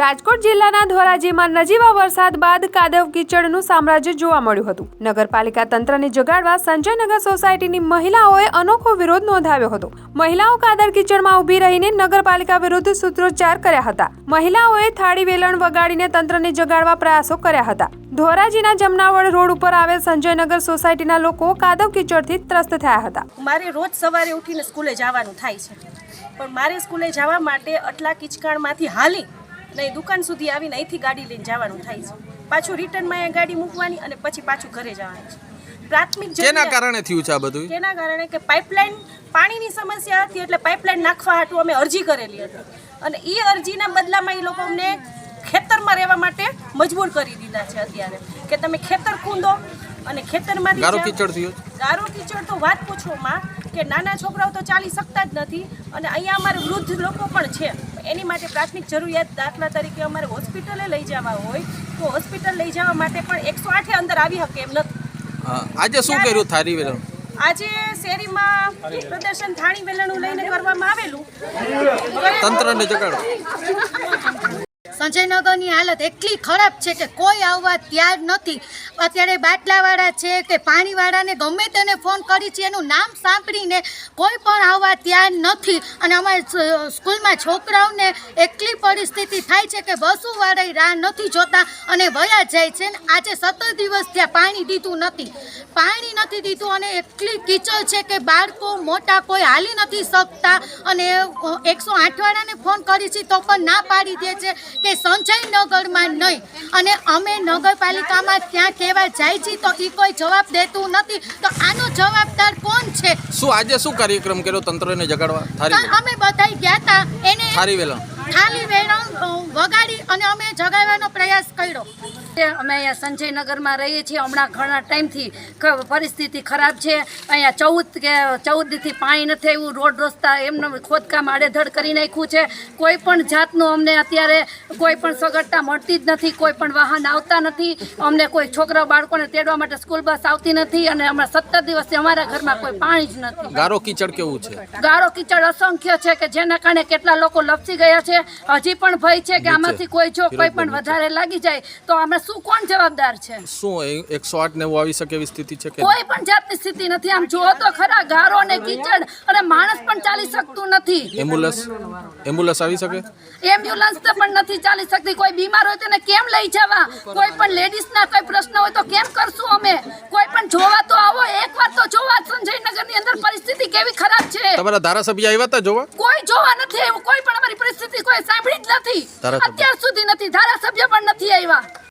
રાજકોટ જિલ્લાના ધોરાજીમાં નજીવા વરસાદ બાદ કાદવ કીચડનું સામ્રાજ્ય જોવા મળ્યું હતું. નગરપાલિકા તંત્રને જગાડવા સંજયનગર સોસાયટીની મહિલાઓએ અનોખો વિરોધ નોંધાવ્યો હતો. મહિલાઓ કાદર કીચડમાં ઊભી રહીને નગરપાલિકા વિરુદ્ધ સૂત્રોચ્ચાર કર્યા હતા. મહિલાઓએ થાળી વેલણ વગાડીને તંત્રને જગાડવા પ્રયાસો કર્યા હતા. ધોરાજીના જમનાવળ રોડ ઉપર આવેલ સંજયનગર સોસાયટીના લોકો કાદવ કીચડથી ત્રસ્ત થયા હતા. મારે રોજ સવારે ઉઠીને સ્કૂલે જવાનું થાય છે. પણ મારે સ્કૂલે જવા માટે આટલા કિચકાણમાંથી હાલી ને દુકાન સુધી આવીને અહીંથી ગાડી લઈને જવાનું થાય છે. પાછું રિટર્નમાં અહીંયા ગાડી મૂકવાની અને પછી પાછું ઘરે જવાનું છે. પ્રાથમિક જેના કારણે થયું છે આ બધું? તેના કારણે કે પાઇપલાઇન પાણીની સમસ્યા હતી એટલે પાઇપલાઇન નાખવા હાટું અમે અરજી કરેલી હતી. અને એ અરજીના બદલામાં એ લોકો અમને ખેતરમાં રહેવા માટે મજબૂર કરી દીધા છે અત્યારે. કે તમે ખેતર ખૂંદો અને ખેતરમાંથી ગારો કીચડ થયો ગારો કીચડ તો વાત પૂછો માં કે નાના છોકરાઓ તો ચાલી શકતા જ નથી અને અહીંયા અમારે વૃદ્ધ લોકો પણ છે. એની માટે પ્રાથમિક જરૂરિયાત દાખલા તરીકે અમારે હોસ્પિટલે લઈ જવા હોય તો હોસ્પિટલ લઈ જવા માટે પણ એકસો આઠે અંદર આવી શકે એમ નથી. આજે શું કર્યું થારી વેલણ? આજે શેરીમાં પ્રદર્શન થાણી વેલણું લઈને કરવામાં આવેલું. તંત્રને જગાડો. સંજયનગરની હાલત એટલી ખરાબ છે કે કોઈ આવવા ત્યાર નથી. અત્યારે બાટલાવાળા છે કે પાણીવાળાને ગમે તેને ફોન કરી છે, એનું નામ સાંભળીને કોઈ પણ આવવા ત્યાર નથી. અને અમારે સ્કૂલમાં છોકરાઓને એટલી પરિસ્થિતિ થાય છે કે બસોવાળાએ રાહ નથી જોતા અને વયા જાય છે ને આજે સત્તર દિવસ ત્યાં પાણી દીધું નથી. પાણી નથી દીધું અને એટલી કીચડ છે કે બાળકો મોટા કોઈ હાલી નથી શકતા. અને એકસો આઠવાળાને ફોન કરી છે તો પણ ના પાડી દે છે કે સંજયનગરમાં નહીં. અને અમે નગરપાલિકામાં ત્યાં કહેવા જાય છે તો એ કોઈ જવાબ દેતું નથી. તો આનો જવાબદાર કોણ છે? શું આજે શું કાર્યક્રમ કર્યો તંત્રને જગાડવા? અમે બધા ગયા હતા એને થારી વેલણ. થાલી વેરણ વગાડી અને અમે જગાડવાનો પ્રયાસ કર્યો. અમે અહીંયા સંજયનગરમાં રહીએ છીએ હમણાં ઘણા ટાઈમથી પરિસ્થિતિ ખરાબ છે. અહીંયા ચૌદ કે ચૌદથી પાણી નથી આવ્યું રોડ રસ્તા એમને ખોદકામ આડેધડ કરી નાખ્યું છે. કોઈ પણ જાતનું અમને અત્યારે કોઈ પણ સગવડતા મળતી જ નથી કોઈ પણ વાહન આવતા નથી. અમને કોઈ છોકરા બાળકોને તેડવા માટે સ્કૂલ બસ આવતી નથી અને હમણાં સત્તર દિવસથી અમારા ઘરમાં કોઈ પાણી જ નથી. ગારો કીચડ કેવું છે? ગારો કીચડ અસંખ્ય છે કે જેના કારણે કેટલા લોકો લપસી ગયા છે હજી પણ ભય છે કે આમાંથી કોઈ જો કોઈ પણ વધારે લાગી જાય તો અમે શું કોણ જવાબદાર છે? શું એકસો આઠ નેવું આવી શકે એવી સ્થિતિ છે કે કોઈ પણ જાતની સ્થિતિ નથી. આમ જુઓ તો ખરા ગારો અને કીચડ અને માણસ પણ ચાલી શકતું નથી. એમ્બ્યુલન્સ એમ્બ્યુલન્સ આવી શકે? એમ્બ્યુલન્સ તો પણ નથી ચાલી શકતી. કોઈ બીમાર હોય તો કેમ લઈ જવા? કોઈ પણ લેડીઝના કોઈ પ્રશ્ન હોય તો કેમ કરશું અમે કોઈ પણ જોવા તો આવો એકવાર તો જોવા સંજયનગરની અંદર પરિસ્થિતિ કેવી ખરાબ છે. તમારા ધારાસભ્ય આવ્યા હતા જોવા? કોઈ જોવા નથી આવ્યું. કોઈ પણ અમારી પરિસ્થિતિ કોઈ સાંભળી જ નથી. અત્યાર સુધી નથી. ધારાસભ્ય પણ નથી આવ્યા.